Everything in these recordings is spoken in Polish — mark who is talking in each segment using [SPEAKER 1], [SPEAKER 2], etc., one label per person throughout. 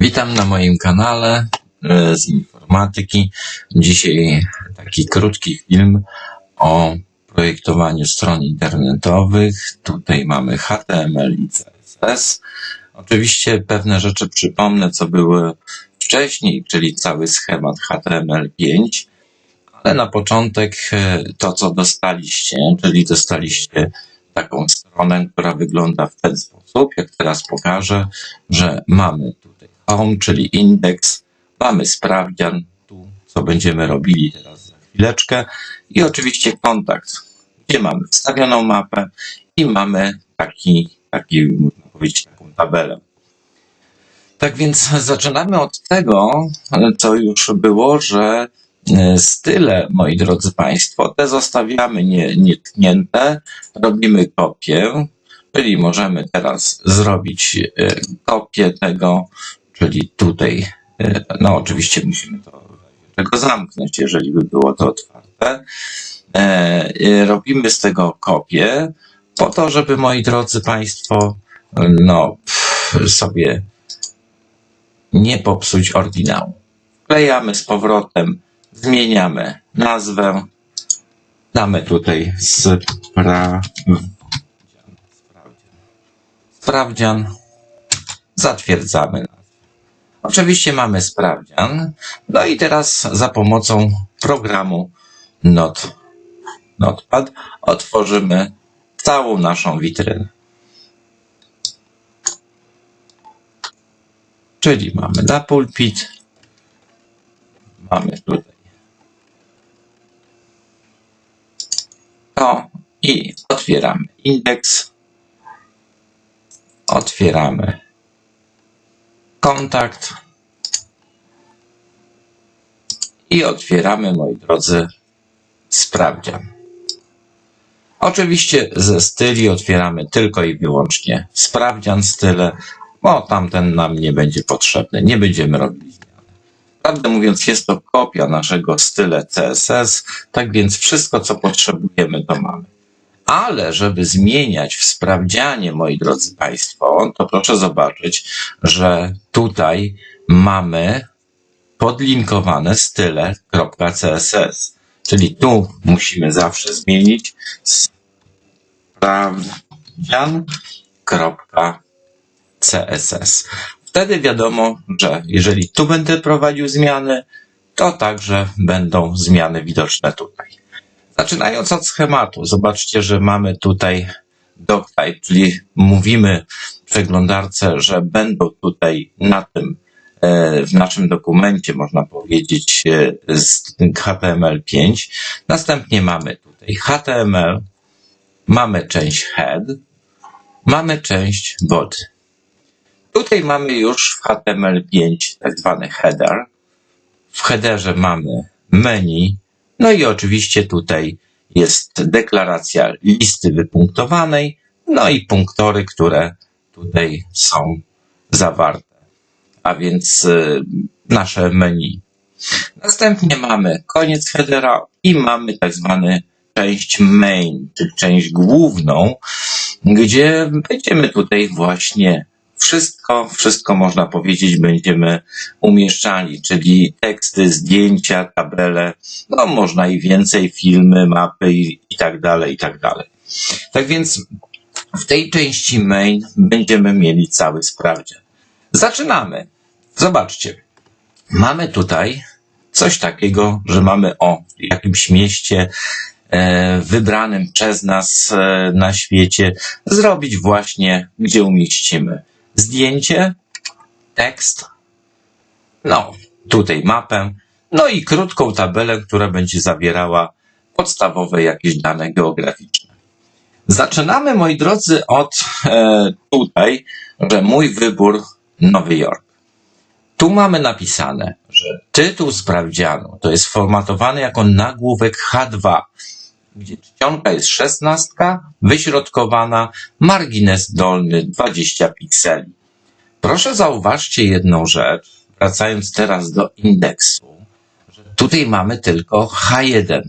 [SPEAKER 1] Witam na moim kanale e, z informatyki. Dzisiaj taki krótki film o projektowaniu stron internetowych. Tutaj mamy HTML i CSS. Oczywiście pewne rzeczy przypomnę, co były wcześniej, czyli cały schemat HTML5, ale na początek e, to, co dostaliście, czyli dostaliście taką stronę, która wygląda w ten sposób, jak teraz pokażę, że mamy tutaj home, czyli indeks, mamy sprawdzian, tu co będziemy robili teraz za chwileczkę. I oczywiście kontakt, gdzie mamy wstawioną mapę i mamy taki, taki można powiedzieć, taką tabelę. Tak więc zaczynamy od tego, co już było, że e, style, moi drodzy Państwo, te zostawiamy nie- nietknięte, robimy kopię, czyli możemy teraz zrobić e, kopię tego, czyli tutaj, e, no oczywiście musimy to tego zamknąć, jeżeli by było to otwarte. E, e, Robimy z tego kopię, po to, żeby moi drodzy Państwo, no, sobie nie popsuć oryginału. Wklejamy z powrotem, zmieniamy nazwę, damy tutaj sprawdzian, sprawdzian, zatwierdzamy. Oczywiście mamy sprawdzian, no i teraz za pomocą programu Not, Notepad otworzymy całą naszą witrynę. Czyli mamy na pulpit, mamy tutaj to i otwieramy indeks, otwieramy kontakt i otwieramy, moi drodzy, sprawdzian. Oczywiście ze styli otwieramy tylko i wyłącznie sprawdzian style, bo tamten nam nie będzie potrzebny, nie będziemy robili zmian. Prawdę mówiąc, jest to kopia naszego style CSS, tak więc wszystko, co potrzebujemy, to mamy. Ale żeby zmieniać w sprawdzianie, moi drodzy Państwo, to proszę zobaczyć, że tutaj mamy podlinkowane style.css. Czyli tu musimy zawsze zmienić sprawdzian.css. Wtedy wiadomo, że jeżeli tu będę prowadził zmiany, to także będą zmiany widoczne tutaj. Zaczynając od schematu, zobaczcie, że mamy tutaj doctype, czyli mówimy przeglądarce, że będą tutaj na tym, e, w naszym dokumencie, można powiedzieć, e, z HTML5. Następnie mamy tutaj HTML, mamy część head, mamy część body. Tutaj mamy już w HTML5 tak zwany header. W headerze mamy menu, no i oczywiście tutaj jest deklaracja listy wypunktowanej, no i punktory, które tutaj są zawarte, a więc y, nasze menu. Następnie mamy koniec headera i mamy tak zwany część main, czyli część główną, gdzie będziemy tutaj właśnie wszystko, wszystko można powiedzieć, będziemy umieszczali, czyli teksty, zdjęcia, tabele, no można i więcej, filmy, mapy i, i tak dalej, i tak dalej. Tak więc w tej części main będziemy mieli cały sprawdzian. Zaczynamy. Zobaczcie. Mamy tutaj coś takiego, że mamy o jakimś mieście e, wybranym przez nas e, na świecie zrobić właśnie, gdzie umieścimy zdjęcie, tekst, no tutaj mapę, no i krótką tabelę, która będzie zawierała podstawowe jakieś dane geograficzne. Zaczynamy, moi drodzy, od e, tutaj, że mój wybór Nowy Jork. Tu mamy napisane, że tytuł sprawdzianu to jest formatowany jako nagłówek H2, gdzie czcionka jest szesnastka, wyśrodkowana, margines dolny 20 pikseli. Proszę zauważcie jedną rzecz, wracając teraz do indeksu, że tutaj mamy tylko H1.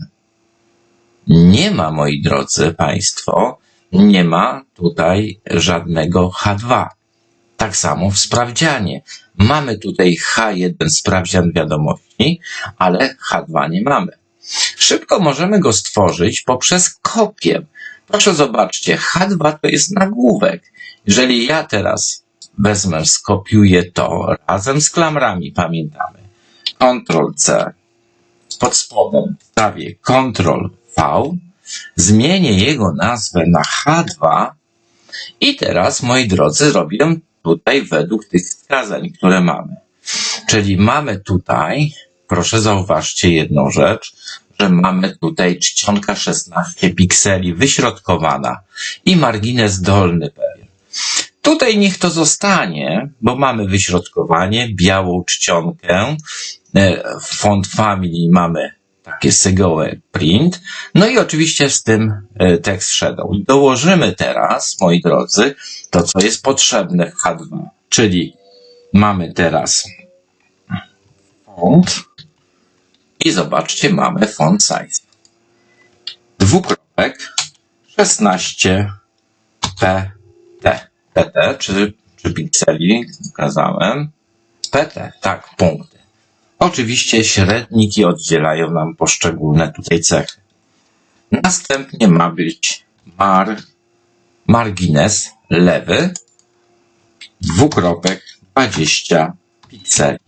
[SPEAKER 1] Nie ma, moi drodzy Państwo, nie ma tutaj żadnego H2. Tak samo w sprawdzianie. Mamy tutaj H1 sprawdzian wiadomości, ale H2 nie mamy. Szybko możemy go stworzyć poprzez kopię. Proszę zobaczcie, H2 to jest nagłówek. Jeżeli ja teraz wezmę, skopiuję to razem z klamrami, pamiętamy. Ctrl C. Pod spodem wstawię Ctrl V. Zmienię jego nazwę na H2 i teraz, moi drodzy, robię tutaj według tych wskazań, które mamy. Czyli mamy tutaj, proszę zauważcie jedną rzecz, że mamy tutaj czcionka 16 pikseli wyśrodkowana i margines dolny pewien. Tutaj niech to zostanie, bo mamy wyśrodkowanie, białą czcionkę, e, font family mamy takie sygołe print, no i oczywiście z tym e, text shadow. Dołożymy teraz, moi drodzy, to co jest potrzebne w H2, czyli mamy teraz font i zobaczcie, mamy font size. Dwukropek 16 PT. Czy, czy pikseli ukazałem? PT, tak, punkty. Oczywiście średniki oddzielają nam poszczególne tutaj cechy. Następnie ma być mar, margines lewy, dwukropek 20 pikseli.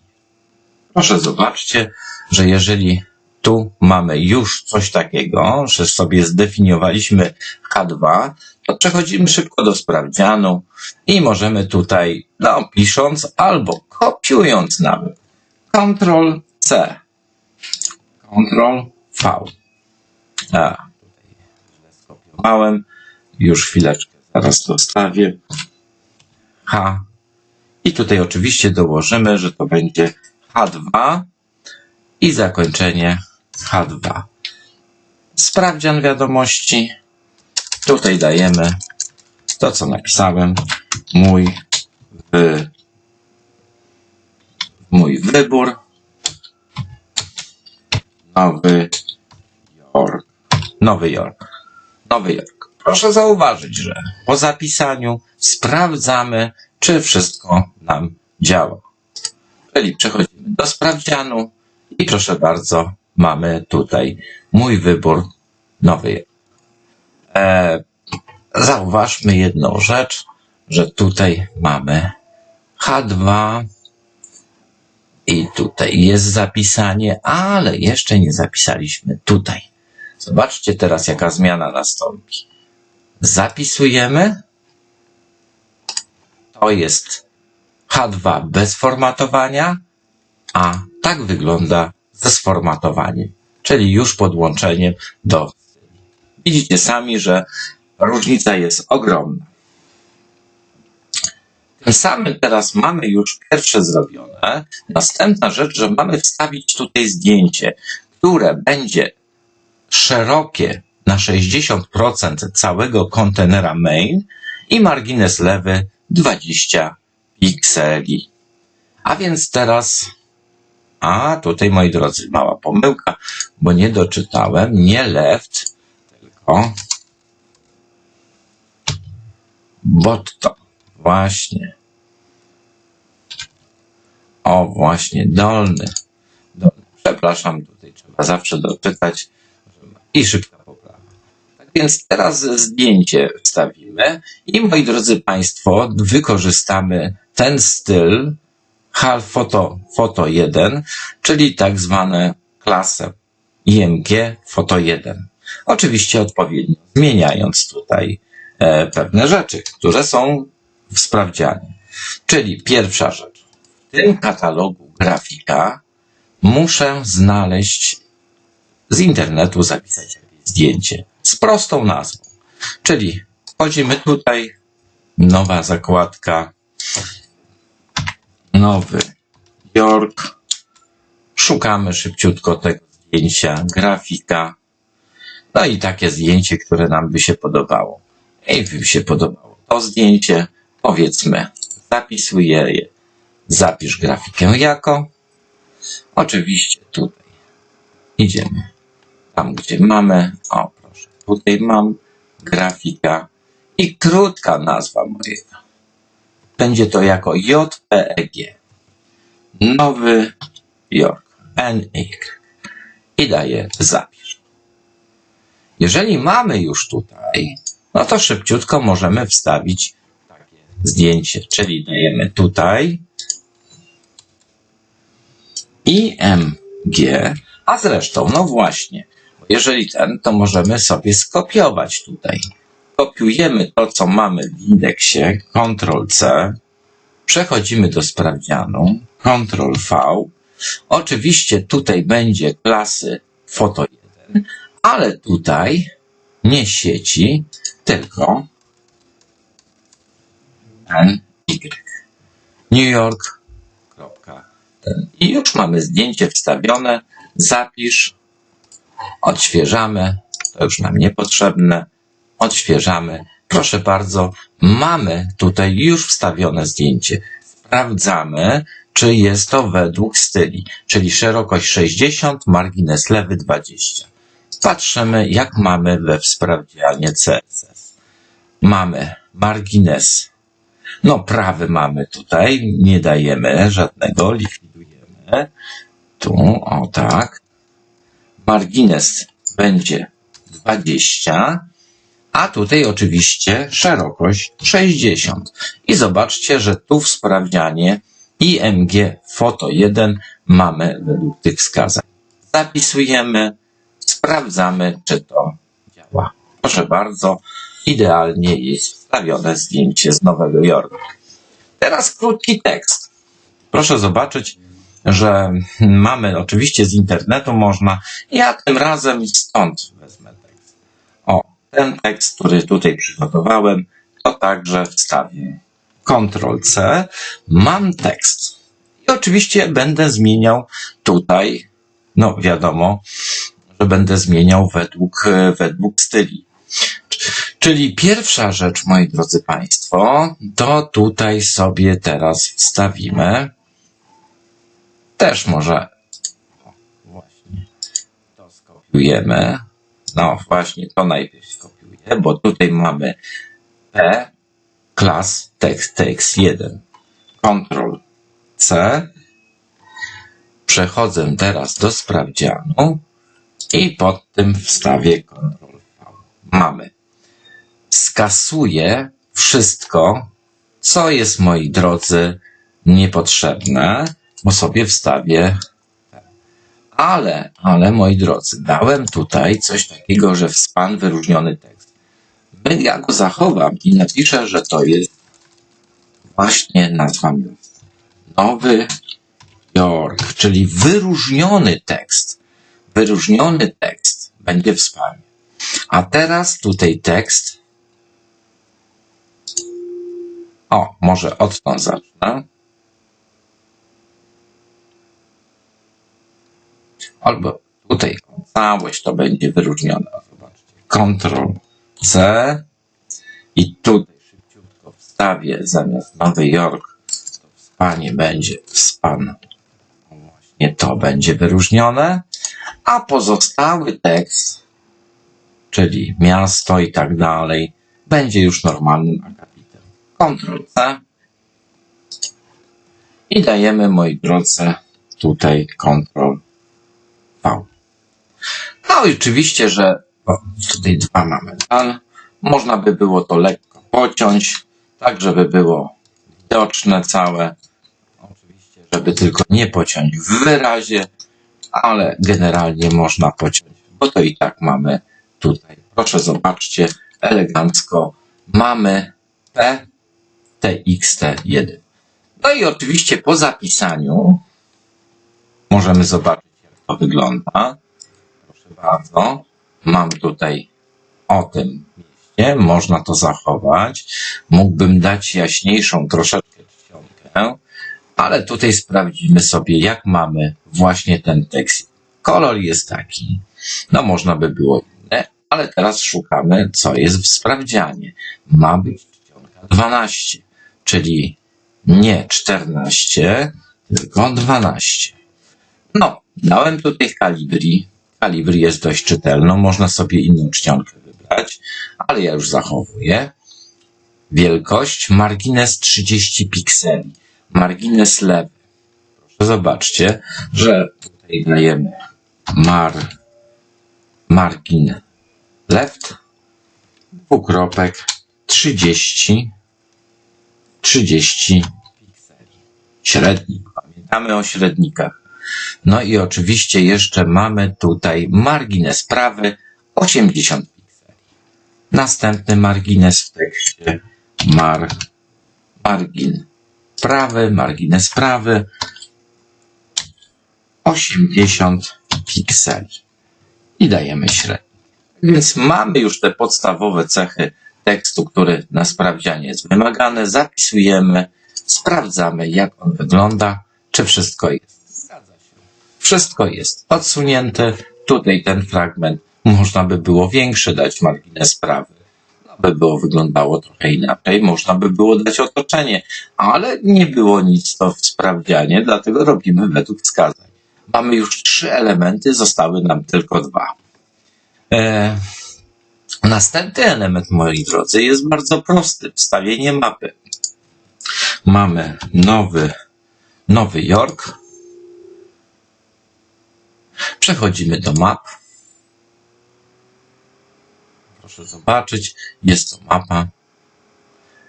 [SPEAKER 1] Proszę zobaczcie, że jeżeli tu mamy już coś takiego, że sobie zdefiniowaliśmy H2, to przechodzimy szybko do sprawdzianu i możemy tutaj, no pisząc albo kopiując nawet, Ctrl C, Ctrl V. A, tutaj źle skopiowałem. Już chwileczkę, zaraz to wstawię. H. I tutaj oczywiście dołożymy, że to będzie H2 i zakończenie H2. Sprawdzian wiadomości. Tutaj dajemy to, co napisałem. Mój wy, mój wybór. Nowy Jork. Nowy Jork. Nowy Jork. Proszę zauważyć, że po zapisaniu sprawdzamy, czy wszystko nam działa. Czyli przechodzimy do sprawdzianu i proszę bardzo, mamy tutaj mój wybór Nowy. E, zauważmy jedną rzecz, że tutaj mamy H2 i tutaj jest zapisanie, ale jeszcze nie zapisaliśmy tutaj. Zobaczcie teraz, jaka zmiana nastąpi. Zapisujemy. To jest H2 bez formatowania, a tak wygląda ze sformatowaniem, czyli już podłączeniem do. Widzicie sami, że różnica jest ogromna. Tym samym teraz mamy już pierwsze zrobione. Następna rzecz, że mamy wstawić tutaj zdjęcie, które będzie szerokie na 60% całego kontenera main i margines lewy 20 pikseli. A więc teraz, a tutaj moi drodzy, mała pomyłka, bo nie doczytałem, nie left, tylko bottom. Właśnie. O, właśnie, dolny. dolny. Przepraszam, tutaj trzeba zawsze doczytać i. Tak więc teraz zdjęcie wstawimy i moi drodzy Państwo, wykorzystamy ten styl HAL Photo, Photo 1, czyli tak zwane klasę IMG Photo 1. Oczywiście odpowiednio zmieniając tutaj e, pewne rzeczy, które są w sprawdzianie. Czyli pierwsza rzecz. W tym katalogu grafika muszę znaleźć z internetu, zapisać jakieś zdjęcie z prostą nazwą. Czyli wchodzimy tutaj, nowa zakładka, Nowy Jork. Szukamy szybciutko tego zdjęcia, grafika. No i takie zdjęcie, które nam by się podobało. Ej, by się podobało to zdjęcie, powiedzmy, zapisuję je. Zapisz grafikę jako. Oczywiście tutaj idziemy tam, gdzie mamy. O, tutaj mam grafika i krótka nazwa mojego. będzie to jako JPEG. Nowy Jork. NY. I daję zapisz. Jeżeli mamy już tutaj, no to szybciutko możemy wstawić takie zdjęcie, czyli dajemy tutaj IMG, a zresztą, no właśnie, jeżeli ten, to możemy sobie skopiować tutaj. Kopiujemy to, co mamy w indeksie, Ctrl C, przechodzimy do sprawdzianu, Ctrl V. Oczywiście tutaj będzie klasy foto 1, ale tutaj nie sieci, tylko NY. New York. I już mamy zdjęcie wstawione. Zapisz. Odświeżamy. To już nam niepotrzebne. Odświeżamy. Proszę bardzo, mamy tutaj już wstawione zdjęcie. Sprawdzamy, czy jest to według styli, czyli szerokość 60, margines lewy 20. Patrzymy, jak mamy we sprawdzianie CSS. Mamy margines. No, prawy mamy tutaj, nie dajemy żadnego, likwidujemy. Tu, o tak. Margines będzie 20, a tutaj oczywiście szerokość 60. I zobaczcie, że tu w sprawdzianie IMG Foto 1 mamy według tych wskazań. Zapisujemy, sprawdzamy, czy to działa. Proszę bardzo, idealnie jest wstawione zdjęcie z Nowego Jorku. Teraz krótki tekst. Proszę zobaczyć, że mamy oczywiście z internetu można, ja tym razem stąd wezmę tekst. O, ten tekst, który tutaj przygotowałem, to także wstawię. Ctrl C, mam tekst. I oczywiście będę zmieniał tutaj, no wiadomo, że będę zmieniał według, według styli. Czyli pierwsza rzecz, moi drodzy Państwo, to tutaj sobie teraz wstawimy. Też może. Właśnie. To skopiujemy. No właśnie, to najpierw skopiuję, bo tutaj mamy P, klas, tekst, tekst 1. Ctrl C. Przechodzę teraz do sprawdzianu i pod tym wstawię Ctrl V. Mamy. Skasuję wszystko, co jest, moi drodzy, niepotrzebne, bo sobie wstawię. Ale, ale, moi drodzy, dałem tutaj coś takiego, że w span wyróżniony tekst. Ja go zachowam i napiszę, że to jest właśnie nazwa miasta. Nowy Jork, czyli wyróżniony tekst. Wyróżniony tekst będzie w spamie. A teraz tutaj tekst. O, może odtąd zacznę. Albo tutaj całość to będzie wyróżnione. O, Zobaczcie. Ctrl C i tutaj szybciutko wstawię zamiast Nowy Jork to w spanie będzie span. O, Właśnie to będzie wyróżnione. A pozostały tekst, czyli miasto i tak dalej, będzie już normalnym akapitem. Ctrl C i dajemy, moi drodzy, tutaj Ctrl No i oczywiście, że o, tutaj dwa mamy dan. Można by było to lekko pociąć, tak żeby było widoczne całe. Oczywiście, żeby tylko nie pociąć w wyrazie, ale generalnie można pociąć, bo to i tak mamy tutaj. Proszę zobaczcie, elegancko mamy P, TXT1. No i oczywiście po zapisaniu możemy zobaczyć, to wygląda. Proszę bardzo. Mam tutaj o tym mieście. Można to zachować. Mógłbym dać jaśniejszą troszeczkę czcionkę, ale tutaj sprawdzimy sobie, jak mamy właśnie ten tekst. Kolor jest taki. No, można by było inne, ale teraz szukamy, co jest w sprawdzianie. Ma być czcionka 12, czyli nie 14, tylko 12. No, dałem tutaj Calibri. Calibri jest dość czytelną, można sobie inną czcionkę wybrać, ale ja już zachowuję. wielkość, margines 30 pikseli, margines lewy. Proszę zobaczcie, że tutaj dajemy mar, margin left, dwukropek 30, 30 pikseli. Średnik. Pamiętamy o średnikach. No i oczywiście jeszcze mamy tutaj margines prawy 80 pikseli. Następny margines w tekście mar, margin prawy, margines prawy 80 pikseli. I dajemy średnik. Więc mamy już te podstawowe cechy tekstu, który na sprawdzianie jest wymagane. Zapisujemy, sprawdzamy, jak on wygląda, czy wszystko jest. Wszystko jest odsunięte. Tutaj ten fragment można by było większy dać margines prawy. No, by było wyglądało trochę inaczej. Można by było dać otoczenie, ale nie było nic to w sprawdzianie, dlatego robimy według wskazań. Mamy już trzy elementy, zostały nam tylko dwa. E, następny element, moi drodzy, jest bardzo prosty. Wstawienie mapy. Mamy nowy, Nowy Jork. Przechodzimy do map. Proszę zobaczyć, jest to mapa.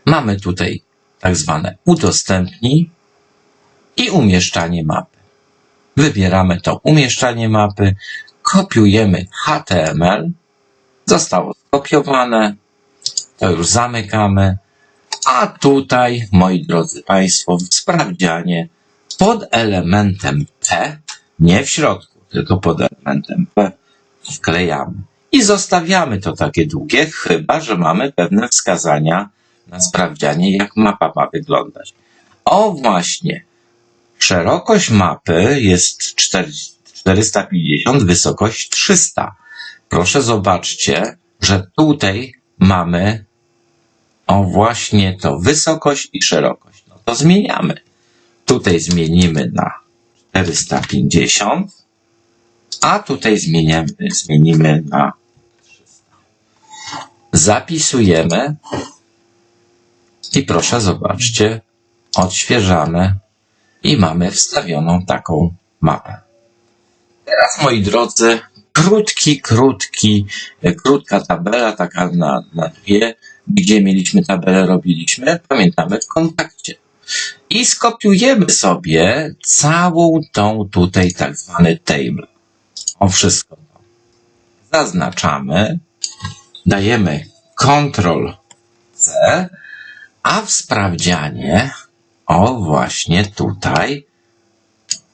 [SPEAKER 1] Mamy tutaj tak zwane udostępnij i umieszczanie mapy. Wybieramy to umieszczanie mapy, kopiujemy HTML, zostało skopiowane, to już zamykamy, a tutaj, moi drodzy Państwo, sprawdzianie pod elementem P, nie w środku, tylko pod elementem P, wklejamy. I zostawiamy to takie długie, chyba że mamy pewne wskazania na sprawdzianie, jak mapa ma wyglądać. O właśnie, Szerokość mapy jest 40 450, wysokość 300. Proszę zobaczcie, że tutaj mamy o właśnie to wysokość i szerokość. No to zmieniamy. Tutaj zmienimy na 450, a tutaj zmienimy, zmienimy na 300. Zapisujemy i proszę zobaczcie, odświeżamy i mamy wstawioną taką mapę. Teraz, moi drodzy, krótki, krótki, krótka tabela, taka na, na dwie, gdzie mieliśmy tabelę, robiliśmy, pamiętamy w kontakcie. I skopiujemy sobie całą tą tutaj tak zwany table. O wszystko. Zaznaczamy, dajemy Ctrl C, a w sprawdzianie o właśnie tutaj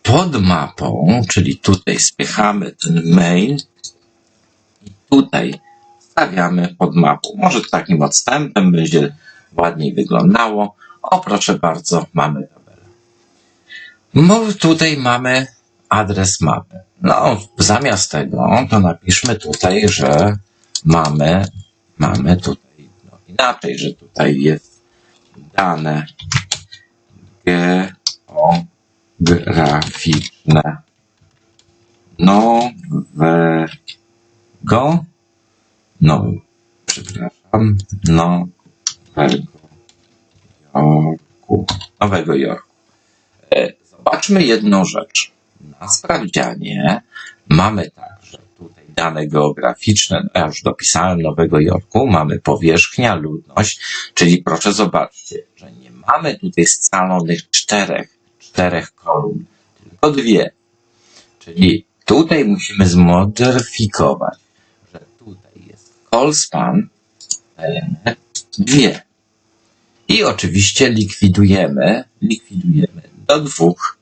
[SPEAKER 1] pod mapą, czyli tutaj spychamy ten main i tutaj stawiamy pod mapą. Może takim odstępem będzie ładniej wyglądało. O, proszę bardzo, mamy tabelę. Tutaj mamy adres mapy. No, zamiast tego, to napiszmy tutaj, że mamy, mamy tutaj, no inaczej, że tutaj jest dane geograficzne nowego, no, przepraszam, nowego Jorku. Nowego Jorku. E, Zobaczmy jedną rzecz. Na sprawdzianie mamy także tutaj dane geograficzne, no ja już dopisałem Nowego Jorku, mamy powierzchnia, ludność, czyli proszę zobaczcie, że nie mamy tutaj scalonych czterech, czterech kolumn, tylko dwie. Czyli tutaj musimy zmodyfikować, że tutaj jest call span, element dwie. I oczywiście likwidujemy, likwidujemy do dwóch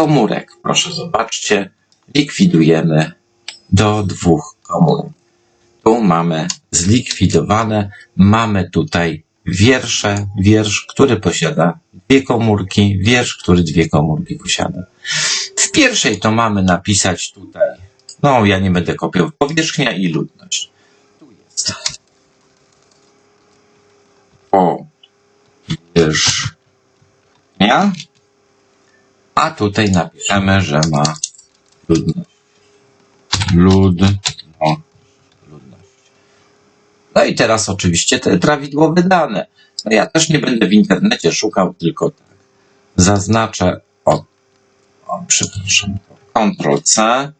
[SPEAKER 1] komórek. Proszę zobaczcie, likwidujemy do dwóch komórek. Tu mamy zlikwidowane, mamy tutaj wiersze, wiersz, który posiada dwie komórki, wiersz, który dwie komórki posiada. W pierwszej to mamy napisać tutaj, no ja nie będę kopiował, powierzchnia i ludność. Tu jest powierzchnia, a tutaj napiszemy, że ma ludność. Ludność. ludność. No i teraz oczywiście te prawidłowe dane. No ja też nie będę w internecie szukał, tylko tak. Zaznaczę o, o przepraszam, Ctrl C,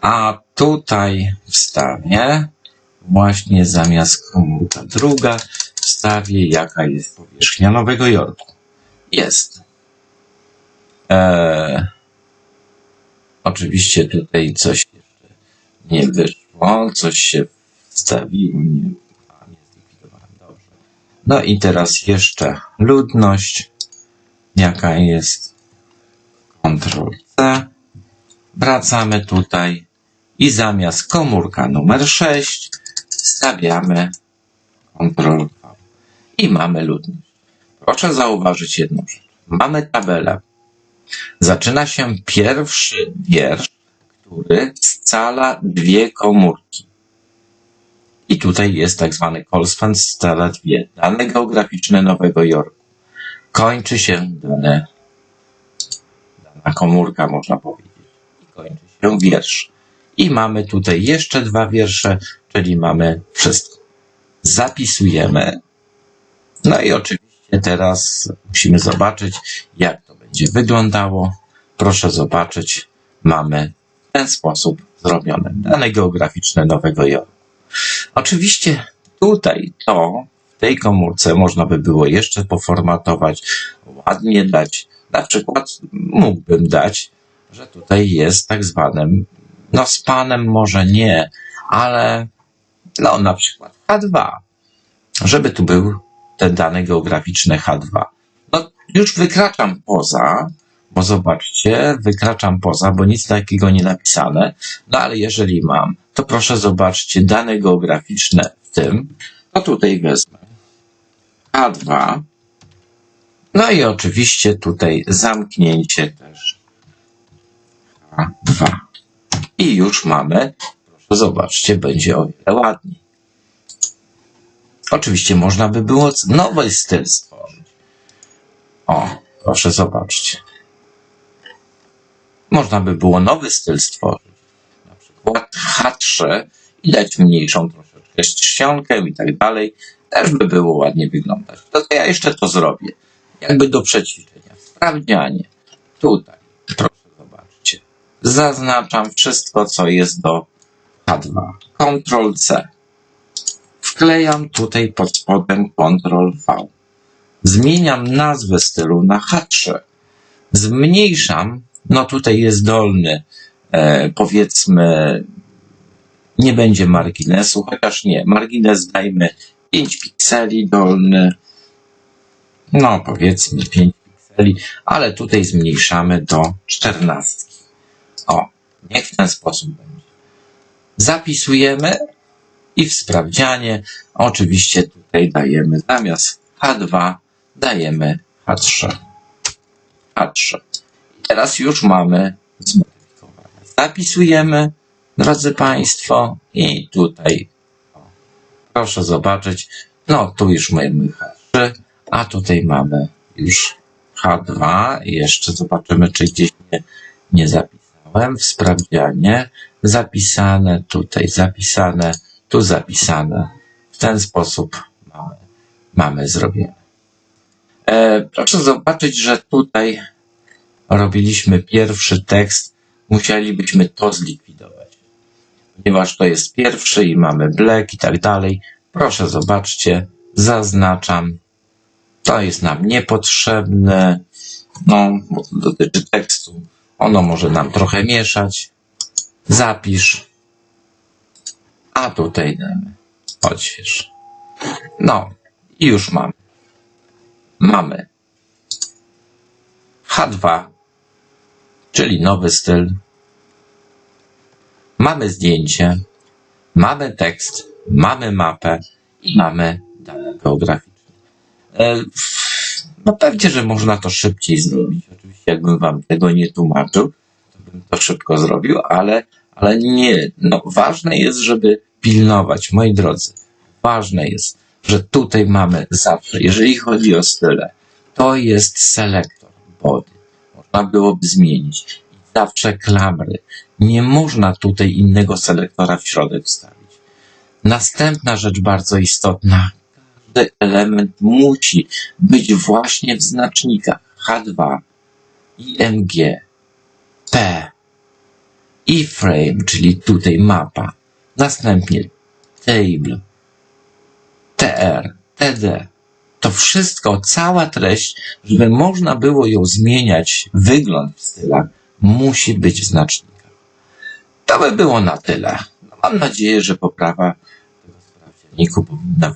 [SPEAKER 1] a tutaj wstawię właśnie zamiast komórka druga wstawię jaka jest powierzchnia Nowego Jorku. Jest. Eee, oczywiście tutaj coś jeszcze nie wyszło, coś się wstawiło, nie, nie zlikwidowałem, dobrze. No i teraz jeszcze ludność, jaka jest Ctrl C. Wracamy tutaj i zamiast komórka numer 6 wstawiamy Ctrl V. I mamy ludność. Proszę zauważyć jedną rzecz. Mamy tabelę. Zaczyna się pierwszy wiersz, który scala dwie komórki. I tutaj jest tak zwany Colspan scala dwie. Dane geograficzne Nowego Jorku. Kończy się dane, dana komórka, można powiedzieć. I kończy się wiersz. I mamy tutaj jeszcze dwa wiersze, czyli mamy wszystko. Zapisujemy. No i oczywiście teraz musimy zobaczyć, jak to będzie wyglądało. Proszę zobaczyć, mamy w ten sposób zrobione dane geograficzne Nowego Jorku. Oczywiście tutaj to w tej komórce można by było jeszcze poformatować, ładnie dać. Na przykład mógłbym dać, że tutaj jest tak zwanym, no z panem może nie, ale no na przykład H2, żeby tu był te dane geograficzne H2. No już wykraczam poza, bo zobaczcie, wykraczam poza, bo nic takiego nie napisane, no ale jeżeli mam, to proszę zobaczcie dane geograficzne w tym, to tutaj wezmę H2, no i oczywiście tutaj zamknięcie też H2. I już mamy, proszę zobaczcie, będzie o wiele ładniej. Oczywiście można by było nowy styl stworzyć. O, proszę zobaczcie. Można by było nowy styl stworzyć. Na przykład H3 i dać mniejszą troszeczkę czcionkę i tak dalej. Też by było ładnie wyglądać. To, to ja jeszcze to zrobię. Jakby do przećwiczenia. Sprawdzianie. Tutaj. Proszę zobaczcie. Zaznaczam wszystko, co jest do H2. Ctrl C. Wklejam tutaj pod spodem Ctrl V. Zmieniam nazwę stylu na H3. Zmniejszam, no tutaj jest dolny, e, powiedzmy, nie będzie marginesu, chociaż nie, margines dajmy 5 pikseli dolny, no powiedzmy 5 pikseli, ale tutaj zmniejszamy do 14. O, niech w ten sposób będzie. Zapisujemy i w sprawdzianie oczywiście tutaj dajemy zamiast H2 dajemy H3. H3. I teraz już mamy zmodyfikowane. Zapisujemy, drodzy Państwo, i tutaj proszę zobaczyć, no tu już mamy H3, a tutaj mamy już H2 i jeszcze zobaczymy, czy gdzieś nie, nie zapisałem w sprawdzianie. Zapisane, tutaj zapisane, tu zapisane. W ten sposób mamy, mamy zrobione. E, proszę zobaczyć, że tutaj robiliśmy pierwszy tekst, musielibyśmy to zlikwidować. Ponieważ to jest pierwszy i mamy black i tak dalej. Proszę zobaczcie, zaznaczam. To jest nam niepotrzebne. No, dotyczy tekstu. Ono może nam trochę mieszać. Zapisz. A tutaj damy. Odśwież. No, i już mamy. Mamy H2, czyli nowy styl. Mamy zdjęcie, mamy tekst, mamy mapę i mamy dane geograficzne. E, No pewnie, że można to szybciej zrobić. Oczywiście jakbym wam tego nie tłumaczył, to bym to szybko zrobił, ale, ale nie. No, ważne jest, żeby pilnować, moi drodzy. Ważne jest, że tutaj mamy zawsze, jeżeli chodzi o style, to jest selektor body. Można byłoby zmienić. Zawsze klamry. Nie można tutaj innego selektora w środek wstawić. Następna rzecz bardzo istotna. każdy element musi być właśnie w znacznikach H2, IMG, P, iframe, czyli tutaj mapa, następnie table, TR, TD. To wszystko, cała treść, żeby można było ją zmieniać, wygląd w stylach, musi być w znacznikach. To by było na tyle. No, mam nadzieję, że poprawa tego sprawdzianiku powinna